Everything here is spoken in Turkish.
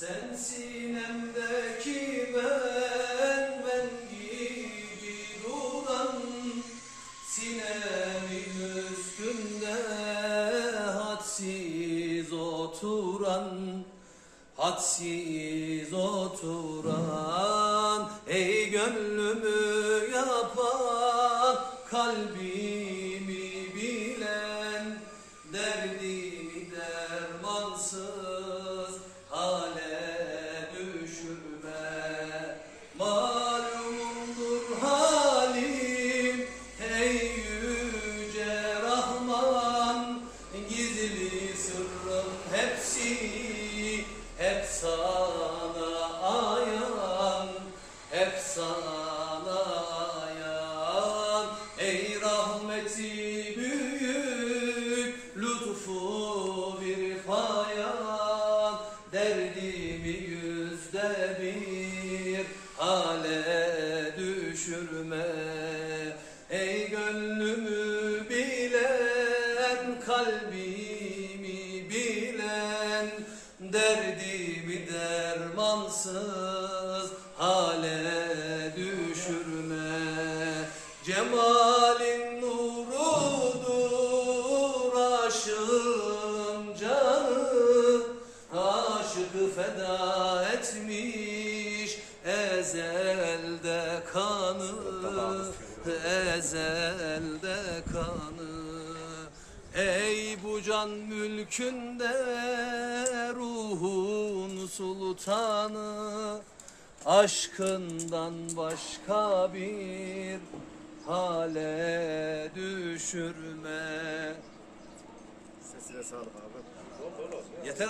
Sen sinemdeki ben, ben gibi duran Sinemin üstünde hadsiz oturan Hadsiz oturan Ey gönlümü yapan Kalbimi hep sana ayan Hep sana ayan. Ey rahmeti büyük lütfu bir fayan Derdimi yüzde bir hale düşürme. Ey gönlümü bilen bilen Derdimi dermansız hale düşürme. Cemalin nurudur aşığım canı. Aşıkı feda etmiş ezelde kanı. Ezelde kanı. Ey bu can mülkünde sultanı Aşkından başka bir hale düşürme Sesine sağlık abi. Yeter